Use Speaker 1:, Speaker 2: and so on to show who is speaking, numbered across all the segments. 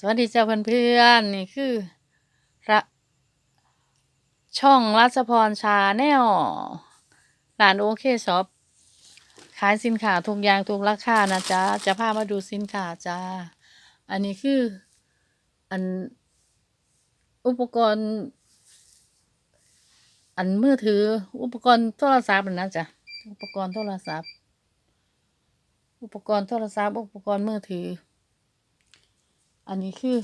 Speaker 1: สวัสดีเจ้าเพื่อนๆนี่คือระช่องรัชพรชาแนลร้านโอเคช็อปขายสินค้าทุกอย่างทุกราคานะจ๊ะจะพามาดูสินค้าจ้าอันนี้คืออันอุปกรณ์ อันมือถือ อุปกรณ์โทรศัพท์นั่นนะจ๊ะอุปกรณ์โทรศัพท์ อุปกรณ์โทรศัพท์ อุปกรณ์มือถือ อันนี้คือ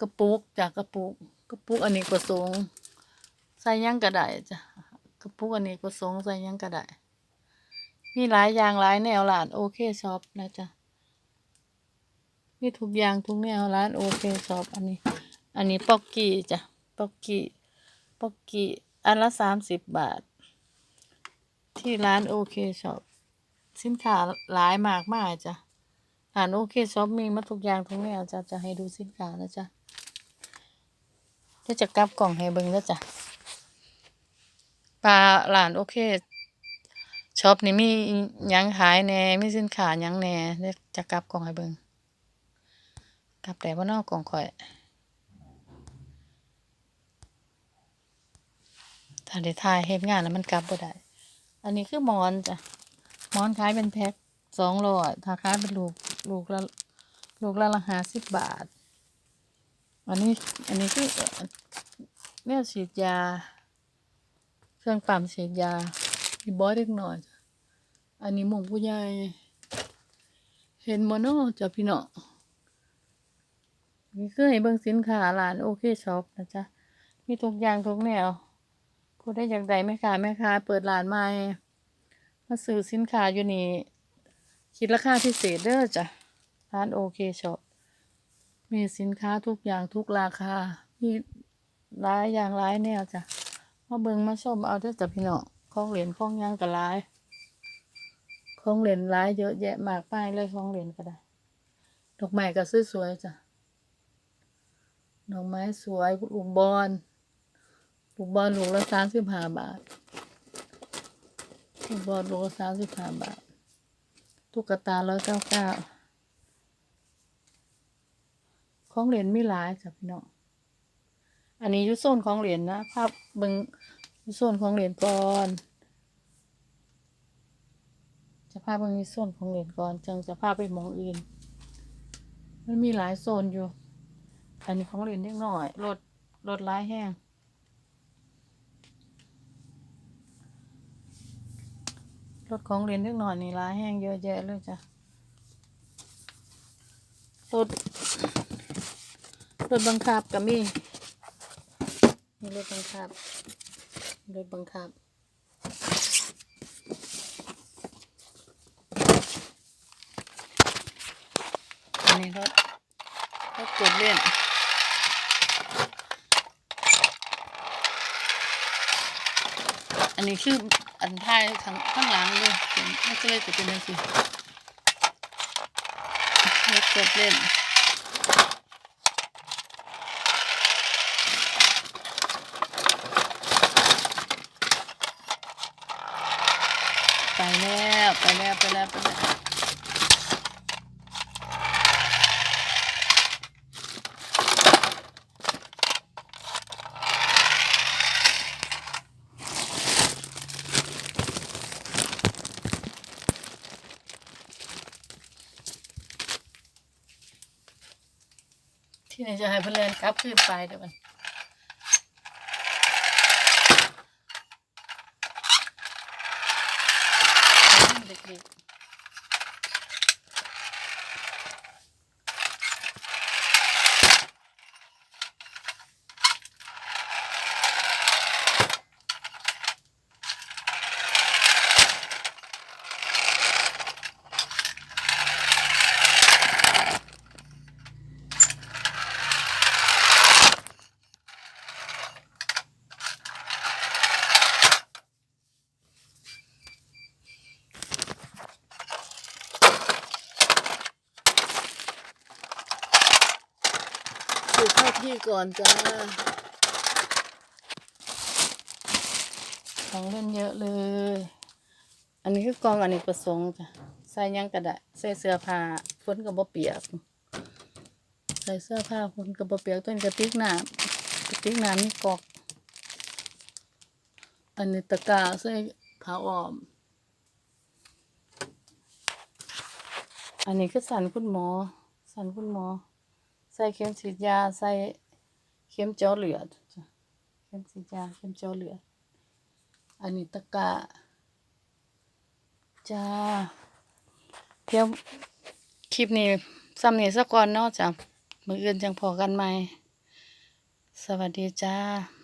Speaker 1: กระปุกจากกระปุก กระปุกอันนี้ก็สงใส่ยังก็ได้จ้ะกระปุกอันนี้ก็สงใส่ยังก็ได้มีหลายอย่างหลายแนวร้านโอเคช็อปนะจ๊ะมีทุกอย่างทุกแนวร้านโอเคช็อปอันนี้ อันนี้ป๊อกกี้จ้ะป๊อกกี้ป๊อกกี้อันละสามสิบบาท ที่ร้านโอเคช็อปสินค้าหลายมากมากจ้ะ อ่านโอเคช็อปมีมาทุกอย่างทุกแนวจะจะให้ดูสินค้านะจ๊ะเดี๋ยวจะกลับกล่องให้เบิ่งแล้วจ้ะปลาหลานโอเคช็อปนี่มียังขายแน่มีสินค้ายังแน่เดี๋ยวจะกลับกล่องให้เบิ่งกลับแต่ว่านอกกล่องข่อยถ้าได้ถ่ายเฮ็ดงานแล้วมันกลับบ่ได้ อันนี้คือมอนจ้ะมอนขายเป็นแพ็คสองร้อยถ้าขายเป็นลูก ลูกละลูกละละห้าสิบบาท อันนี้อันนี้คือเนี่ยฉีดยา เครื่องปั๊มฉีดยามีบอสเล็กหน่อย อันนี้หมงผู้ใหญ่เห็นโมโนจ้ะพี่น้องนี่คือให้เบิ่งสินค้าร้านโอเคช็อปนะจ๊ะ มีทุกอย่างทุกแนวผู้ได้อยากได้แม่ค้าแม่ค้าเปิดร้านใหม่มาซื้อสินค้าอยู่นี่ คิดราคาพิเศษเด้อจ้ะร้านโอเคช็อปมีสินค้าทุกอย่างทุกราคา มีหลายอย่างหลายแนวจ้ะมาเบิงมาชมเอาเด้อจ้ะพี่น้องของเหรียญของยางก็หลายของเหรียญหลายเยอะแยะมากมายเลยของเหรียญก็ได้ ดอกไม้ก็สวยๆจ้ะดอกไม้สวยลูกบอลลูกบอลลูกละสามสิบห้าบาทลูกบอลลูกละสามสิบห้าบาท ตุ๊กตาร้อยเก้าเก้าของเหรียญมีหลายจ้ะพี่น้อง อันนี้ยุโซนของเหรียญนะภาพเบิงยุโซนของเหรียญก่อน จะพาเบิงยุโซนของเหรียญก่อน จังจะพาพไปมองอื่น มันมีหลายโซนอยู่ อันนี้ของเหรียญเล็กน้อย รถ รถหลายแห้ง รถของเรียญเล็กน้อยนี่หลายแห้งเยอะแยะเลยจ้ะรถรถบังคับก็มีมีรถบังคับรถบังคับอันนี้รถรถกดเล่นอันนี้คือ อันท้ายข้างข้างหลังเลยเป็นไม่ก็เลยจะเป็นอะไรสิรถกดเล่นไปแล้วไปแล้วไปแล้วไปแล้ว ที่ไหนจะให้เพื่อนเล่นกลับขึ้นไปเดี๋ยวมันเด็กๆ ดูเข้าที่ก่อนจ้า ของเล่นเยอะเลย อันนี้คือกองอเนกประสงค์จ้ะ ใส่หยังกระดาษใส่เสื้อผ้าฝนก็บ่เปียก ใส่เสื้อผ้าคนกระเปียกต้นกระติกน้ำกระติกน้ำนี่กอก อันนี้ตะกร้าใส่ผ้าอ้อม อันนี้คือสันคุณหมอ สันคุณหมอ ใส่เข็มฉีดยา ใส่เข็มเจาะเลือดเข็มฉีดยา เข็มเจาะเลือด อันนี้ตะกะจ้าเดี๋ยวคลิปนี้ซ้ำนี้สักก่อนเนาะจ้ะมืออื่นจังพอกันไหม สวัสดีจ้า